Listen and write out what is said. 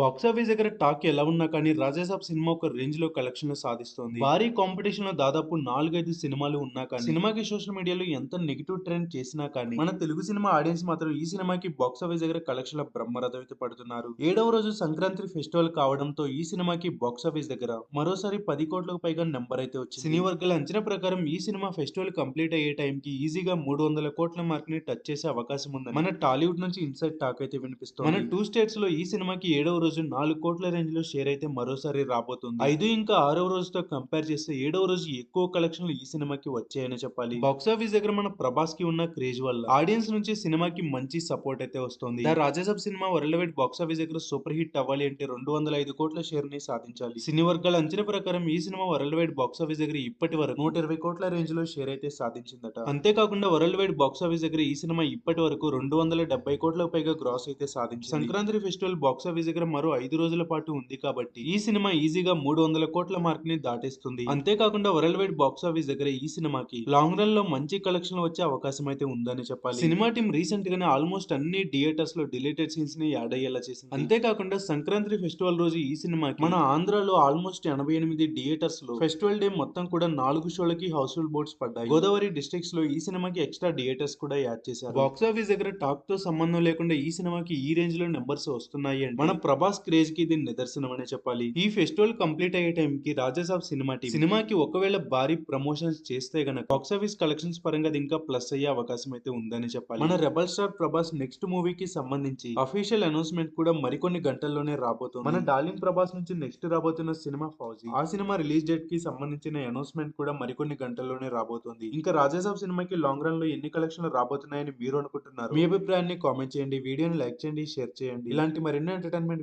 Box office దగ్గర talk ఎలా ఉన్నా కానీ రాజాసాబ్ సినిమా ఒక రేంజ్లో కలెక్షన్లు సాధిస్తోంది. భారీ కాంపిటీషన్లో దాదాపు నాలుగైదు సినిమాలు ఉన్నా కానీ సినిమాకి సోషల్ మీడియాలో ఎంత నెగిటివ్ ట్రెండ్ చేసినా కానీ మన తెలుగు సినిమా ఆడియన్స్ మాత్రం ఈ సినిమాకి బాక్సాఫీస్ దగ్గర కలెక్షన్ల బ్రహ్మరథం అయితే పడుతున్నారు. ఏడవ రోజు సంక్రాంతి ఫెస్టివల్ కావడంతో ఈ సినిమాకి బాక్సాఫీస్ దగ్గర మరోసారి పది కోట్లకు పైగా నెంబర్ అయితే వచ్చింది. సినీ వర్గాల అంచనా ప్రకారం ఈ సినిమా ఫెస్టివల్ కంప్లీట్ అయ్యే టైం కి ఈజీగా మూడు వందల కోట్ల మార్క్ని టచ్ చేసే అవకాశం ఉంది మన టాలీవుడ్ నుంచి ఇన్సైడ్ టాక్ అయితే వినిపిస్తుంది. మన టూ స్టేట్స్లో ఈ సినిమాకి ఏడవ రోజు నాలుగు కోట్ల రేంజ్లో షేర్ అయితే మరోసారి రాబోతుంది. ఐదు ఇంకా ఆరవ రోజుతో కంపేర్ చేస్తే ఏడవ రోజు ఎక్కువ కలెక్షన్లు ఈ సినిమాకి వచ్చాయని చెప్పాలి. బాక్సాఫీస్ దగ్గర మన ప్రభాస్కి ఉన్న క్రేజ్ వల్ల ఆడియన్స్ నుంచి సినిమాకి మంచి సపోర్ట్ అయితే వస్తుంది. Raja Saab cinema world wide box office దగ్గర సూపర్ హిట్ అవ్వాలి అంటే రెండు వందల ఐదు కోట్ల షేర్ని సాధించాలి. సినీ వర్గాల అంచనా ప్రకారం ఈ సినిమా వరల్డ్ వైడ్ బాక్సాఫీస్ దగ్గర ఇప్పటి వరకు నూట ఇరవై కోట్ల రేంజ్లో షేర్ అయితే సాధించిందట. అంతేకాకుండా వరల్డ్ వైడ్ బాక్సాఫీస్ దగ్గర ఈ సినిమా ఇప్పటి వరకు రెండు వందల డెబ్బై కోట్ల పైగా గ్రాస్ అయితే సాధించింది. సంక్రాంతి ఫెస్టివల్ బాక్సాఫీస్ దగ్గర మరో ఐదు రోజుల పాటు ఉంది కాబట్టి ఈ సినిమా ఈజీగా మూడు వందల కోట్ల మార్క్ని దాటేస్తుంది. అంతేకాకుండా వరల్డ్ వైడ్ బాక్సాఫీస్ దగ్గర ఈ సినిమాకి లాంగ్ రన్లో మంచి కలెక్షన్ వచ్చే అవకాశం అయితే ఉందని చెప్పాలి. సినిమా టీం రీసెంట్ గానే ఆల్మోస్ట్ అన్ని థియేటర్స్లో డిలేటెడ్ సీన్స్ని యాడ్ అయ్యేలా చేసింది. అంతేకాకుండా సంక్రాంతి ఫెస్టివల్ రోజు ఈ సినిమాకి మన ఆంధ్రాలో ఆల్మోస్ట్ ఎనభై ఎనిమిది థియేటర్స్లో ఫెస్టివల్ డే మొత్తం కూడా నాలుగు షోలకి హౌస్ఫుల్ బోర్డ్స్ పడ్డాయి. గోదావరి డిస్ట్రిక్ట్స్లో ఈ సినిమాకి ఎక్స్ట్రా థియేటర్స్ కూడా యాడ్ చేశారు. బాక్స్ ఆఫీస్ దగ్గర టాక్తో సంబంధం లేకుండా ఈ సినిమాకి ఈ రేంజ్లో నెంబర్స్ వస్తున్నాయి మన మన ప్రభాస్ క్రేజ్కి ఇది నిదర్శనం అనే చెప్పాలి. ఈ ఫెస్టివల్ కంప్లీట్ అయ్యే టైం కి రాజాసాబ్ సినిమా టీం సినిమాకి ఒకవేళ భారీ ప్రమోషన్స్ చేస్తే గనక బాక్స్ ఆఫీస్ కలెక్షన్స్ పరంగా అది ఇంకా ప్లస్ అయ్యే అవకాశం అయితే ఉందని చెప్పాలి. మన రెబల్ స్టార్ ప్రభాస్ నెక్స్ట్ మూవీకి సంబంధించి అఫీషియల్ అనౌన్స్మెంట్ కూడా మరికొన్ని గంటల్లోనే రాబోతుంది. మన డార్లింగ్ ప్రభాస్ నుంచి నెక్స్ట్ రాబోతున్న సినిమా ఫౌజీ ఆ సినిమా రిలీజ్ డేట్కి సంబంధించిన అనౌన్స్మెంట్ కూడా మరికొన్ని గంటల్లోనే రాబోతుంది. ఇంకా రాజాసాబ్ సినిమాకి లాంగ్ రన్లో ఎన్ని కలెక్షన్లు రాబోతున్నాయని మీరు అనుకుంటున్నారు మీ అభిప్రాయాన్ని కామెంట్ చేయండి. వీడియోని లైక్ చేయండి షేర్ చేయండి. ఇలాంటి మరిన్ని ఎంటర్టైన్మెంట్